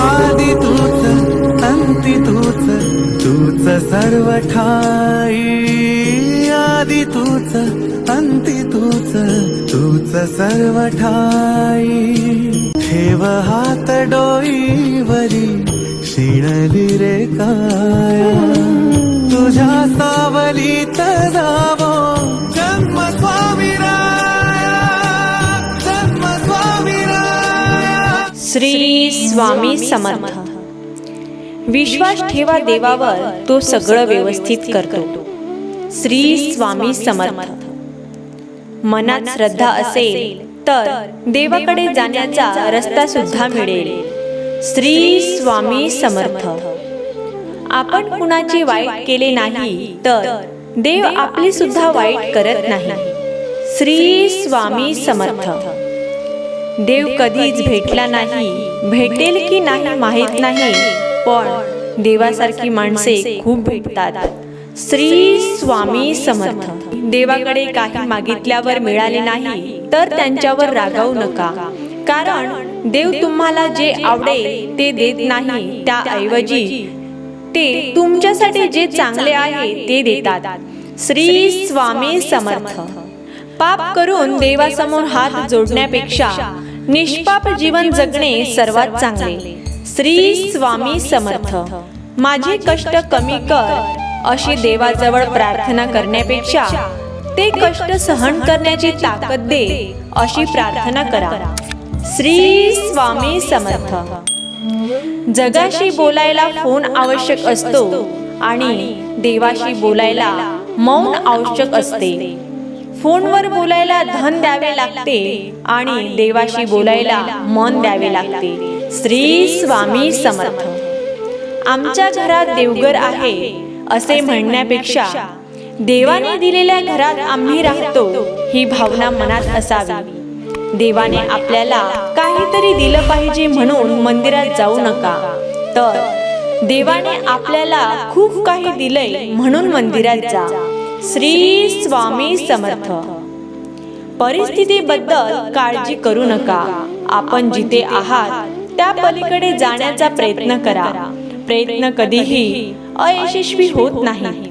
आदि तूच अंति तूच तूच सर्व ठाई. आदि तूच अंति तूच तूच सर्व ठाई. ठेव हात डोईवरी शिणली रे काया. तुझ्या सावलीत जावो जन्म स्वामी श्री स्वामी समर्थ. विश्वास ठेवा देवावर तो सगळं व्यवस्थित करतो. श्री स्वामी समर्थ. मनात श्रद्धा असेल तर देवाकडे जाण्याचा रस्ता सुद्धा मिळेल. श्री स्वामी समर्थ. आपण कुणाचे वाईट केले नाही तर देव आपली सुद्धा वाईट करत नाही. श्री स्वामी समर्थ. देव कधीच भेटला नाही. भेटेल की नाही माहीत नाही पण देवासारखी माणसे खूप भेटतात. श्री स्वामी समर्थ. देवाकडे काही मागितल्यावर मिळाले नाही तर त्यांच्यावर रागावू नका. कारण देव तुम्हाला जे आवडेल ते देत नाही त्याऐवजी ते तुमच्यासाठी जे चांगले आहे ते देतात. श्री स्वामी समर्थ. पाप करून देवासमोर हात जोडण्यापेक्षा निष्पाप जीवन जगणे सर्वात चांगले. श्री स्वामी समर्थ. माझे कष्ट कमी कर. अशी देवाजवळ प्रार्थना करण्यापेक्षा ते कष्ट सहन करण्याची ताकद दे. अशी प्रार्थना करा. श्री स्वामी समर्थ. जगाशी बोलायला फोन आवश्यक असतो आणि देवाशी बोलायला मौन आवश्यक असते. फोनवर बोलायला धन द्यावे लागते आणि देवाशी बोलायला मन द्यावे लागते. श्री स्वामी समर्थ. आमच्या घरात देवघर आहे असे म्हणण्यापेक्षा देवाने दिलेल्या घरात आम्ही राहतो ही भावना मनात असावी. देवाने आपल्याला काहीतरी दिलं पाहिजे म्हणून मंदिरात जाऊ नका. तर देवाने आपल्याला खूप काही दिलंय म्हणून मंदिरात जा. श्री स्वामी समर्थ. परिस्थितीबद्दल काळजी करू नका. आपण जिथे आहात त्या पलीकडे जाण्याचा प्रयत्न करा. प्रयत्न कधीही अयशस्वी होत नाही.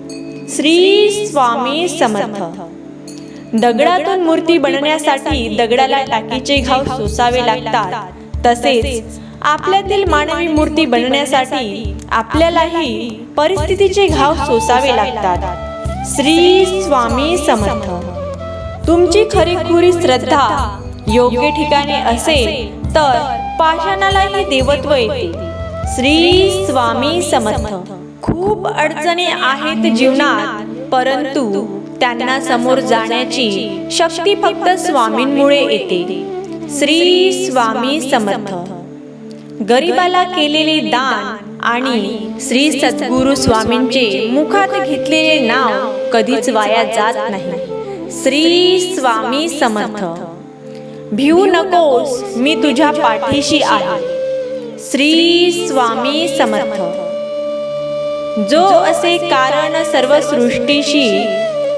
श्री स्वामी समर्थ. दगडातून मूर्ती बनण्यासाठी दगडाला टाकीचे घाव सोसावे लागतात. तसेच आपल्यातील मानवी मूर्ती बनण्यासाठी आपल्यालाही परिस्थितीचे घाव सोसावे लागतात. श्री स्वामी समर्थ. तुमची खरीखुरी श्रद्धा योग्य ठिकाणी असेल तर पाषाणालाही देवत्व येते. श्री स्वामी समर्थ. खूप अडचणी आहेत जीवनात परंतु त्यांना समोर जाण्याची शक्ती फक्त स्वामींमुळे येते. श्री स्वामी समर्थ. गरिबाला केलेले दान आणि श्री सद्गुरु स्वामींचे मुखात घेतलेले नाव कधीच वाया जात नाही. श्री स्वामी समर्थ. भिऊ नकोस मी तुझ्या पाठीशी आहे. श्री स्वामी समर्थ. जो असे कारण सर्व सृष्टीशी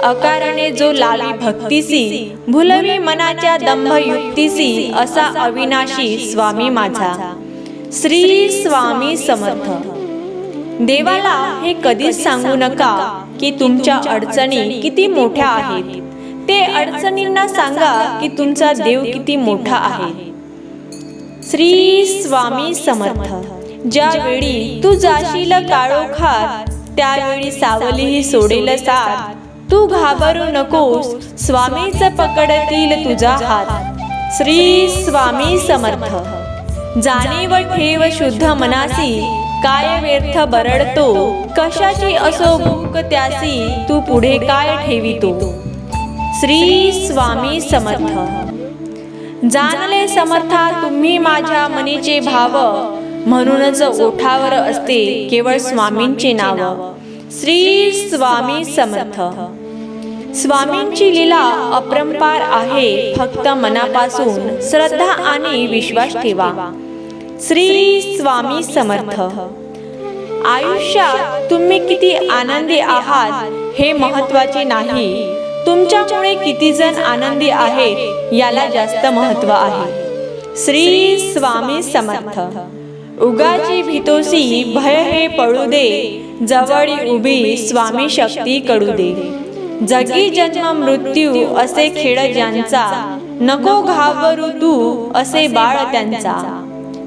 अकारणे जो लावी भक्तीसी भुलवी मनाच्या दंभ युक्तीसी असा अविनाशी स्वामी माझा. श्री स्वामी समर्थ. देवाला हे कधीच सांगू नका की तुमच्या अडचणी किती मोठ्या आहेत. ते अडचणींना सांगा की तुमचा देव किती मोठा आहे. श्री स्वामी समर्थ ज्यावेळी तू जाशील काळोखात त्यावेळी सावलीही सोडेल साथ. तू घाबरू नकोस स्वामीच पकडतील तुझा हात. श्री स्वामी समर्थ. जाणीव ठेव शुद्ध मनासी काय व्यर्थ बरडतो? कशाची असो भूक त्यासी तू पुढे काय ठेवितो? श्री स्वामी समर्थ. जाणले समर्था तुम्ही माझ्या मनीचे भाव म्हणूनच ओठावर असते केवळ स्वामींचे नाव. श्री स्वामी समर्थ. स्वामींची लीला अपरंपार आहे फक्त मनापासून श्रद्धा आणि विश्वास ठेवा. श्री स्वामी समर्थ. आयुष्यात तुम्ही किती आनंदी आहात हे महत्त्वाचे नाही. तुमच्यामुळे किती जण आनंदी आहेत याला जास्त महत्त्व आहे. श्री स्वामी समर्थ. उगाची भीतोसी भय हे पळू दे. जवळी उभी स्वामी शक्ती कडू दे. जगी जन्म मृत्यू असे खेळ ज्यांचा नको घाबरू तू असे बाळ त्यांचा.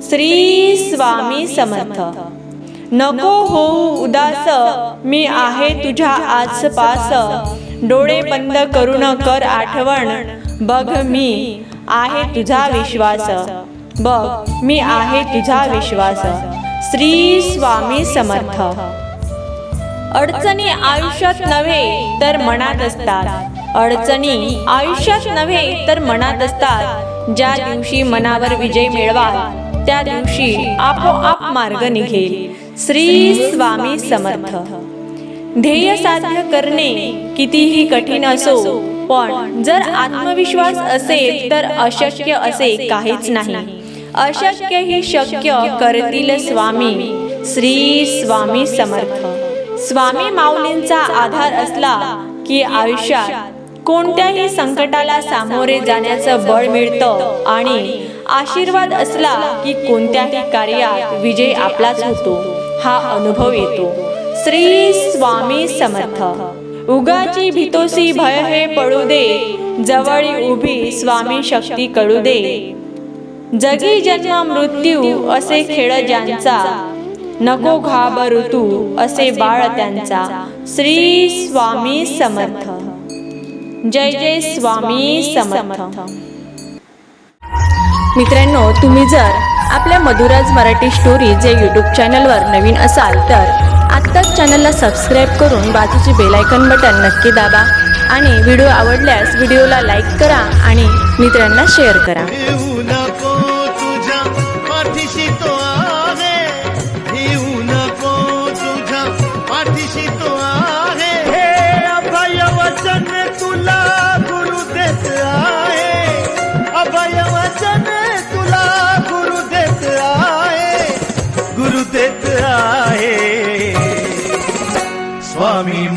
श्री स्वामी समर्थ. नको हो उदास मी आहे तुझ्या आसपास. डोळे बंद करून कर आठवण. बघ मी आहे तुझा विश्वास. बघ मी आहे तुझा विश्वास. श्री स्वामी समर्थ. अडचणी आयुष्यात नव्हे तर मनात असतात. अडचणी आयुष्यात नव्हे तर मनात असतात. ज्या दिवशी मनावर विजय मिळवा त्या दिवशी आपोआप मार्ग निघेल. श्री स्वामी समर्थ. ध्येय साध्य करणे कितीही कठीण असो पण जर आत्मविश्वास असेल तर अशक्य असे काहीच नाही. अशक्य ही शक्य करतील स्वामी. श्री स्वामी समर्थ. स्वामी माऊलींचा आधार असला की आयुष्यात कोणत्याही संकटाला सामोरे जाण्याचं बळ मिळतं आणि आशीर्वाद असला की कोणत्याही कार्यात विजय आपलाच होतो हा अनुभव येतो. श्री स्वामी समर्थ. उगाची भीतोसी भय हे पडू दे जवळी उभी स्वामी शक्ती कळू दे. जगी जन्म मृत्यू असे खेळ ज्यांचा नको घाबरू तू असे बाळ त्यांचा. श्री स्वामी समर्थ. जय जय स्वामी समर्थ. मित्रांनो तुम्ही जर आपल्या मधुराज मराठी स्टोरीज या यूट्यूब चॅनलवर नवीन असाल तर आत्ताच चॅनलला सबस्क्राईब करून बाजूचे बेलायकन बटन नक्की दाबा आणि व्हिडिओ आवडल्यास व्हिडिओला लाईक करा आणि मित्रांना शेअर करा. स्वामी